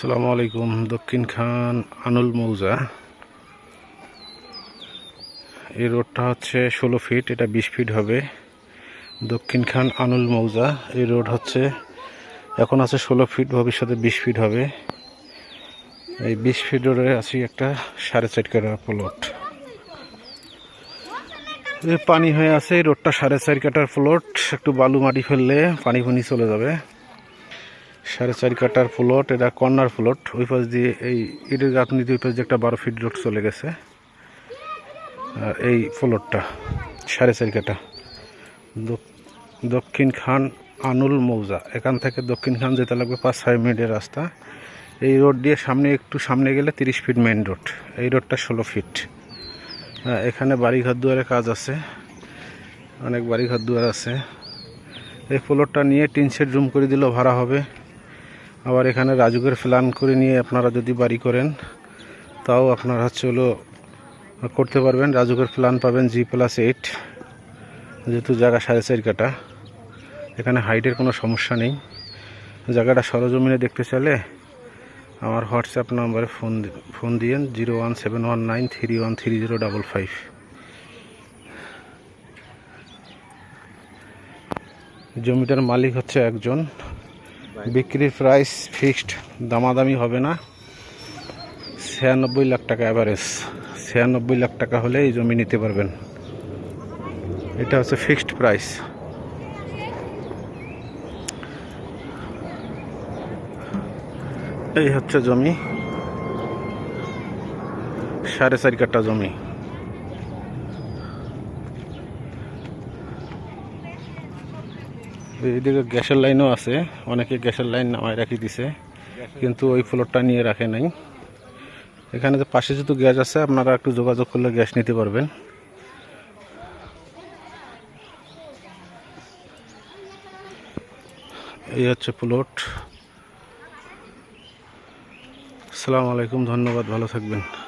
আসসালামু আলাইকুম, দক্ষিণ খান, আনুল মৌজা। এই রোডটা হচ্ছে ষোলো ফিট, এটা বিশ ফিট হবে। দক্ষিণ খান, আনুল মৌজা, এই রোড হচ্ছে, এখন আছে ষোলো ফিট, ভবিষ্যতে বিশ ফিট হবে। এই বিশ ফিট রোডে আছে একটা সাড়ে চার কাটা প্লট পানি হয়ে আছে, এই রোডটা সাড়ে চার কাটার প্লট একটু বালু মাটি ফেললে পানি ফুনি চলে যাবে। সাড়ে চার কাটার প্লট এটা কর্নার প্লট ওই পাশ দিয়ে এই ইটের গাঁথনিতে ওই পাশ দিয়ে একটা বারো ফিট রোড চলে গেছে। আর এই প্লটটা সাড়ে চার কাটা। দক- দক্ষিণ খান আনুল মৌজা এখান থেকে দক্ষিণ খান যেতে লাগবে পাঁচ ছয় মিনিটের রাস্তা। এই রোড দিয়ে সামনে একটু সামনে গেলে তিরিশ ফিট মেন রোড। এই রোডটা ষোলো ফিট। হ্যাঁ, এখানে বাড়িঘর দুয়ারে কাজ আছে। অনেক বাড়িঘর দুয়ার আছে। এই প্লটটা নিয়ে টিন রুম করে দিলেও ভাড়া হবে। আবার এখানে রাজুকের প্ল্যান করে নিয়ে আপনারা যদি বাড়ি করেন, তাও আপনারা হচ্ছে হলো করতে পারবেন। রাজুকের প্ল্যান পাবেন জি প্লাস এইট যেহেতু জায়গা সাড়ে চার কাটা এখানে হাইটের কোনো সমস্যা নেই। জায়গাটা সরজমিনে দেখতে চাইলে আমার হোয়াটসঅ্যাপ নাম্বারে ফোন ফোন দিয়েন zero one seven one nine three one three zero double five জমিটার মালিক হচ্ছে একজন। বিক্রির প্রাইস ফিক্সড, দামাদামি হবে না। ছিয়ানব্বই লাখ টাকা অ্যাভারেজ ছিয়ানব্বই লাখ টাকা হলে এই জমি নিতে পারবেন। এটা হচ্ছে ফিক্সড প্রাইস। এই হচ্ছে জমি। সাড়ে চার কাঠা জমি। এইদিকে গ্যাসের লাইনও আছে, অনেকে গ্যাসের লাইন নামায় রাখি দিছে, কিন্তু ওই ফ্লোরটা নিয়ে রাখে নাই। এখানে যে পাশে যেহেতু গ্যাস আছে, আপনারা একটু যোগাযোগ করলে গ্যাস নিতে পারবেন। এই হচ্ছে প্লট। আসসালামু আলাইকুম, ধন্যবাদ, ভালো থাকবেন।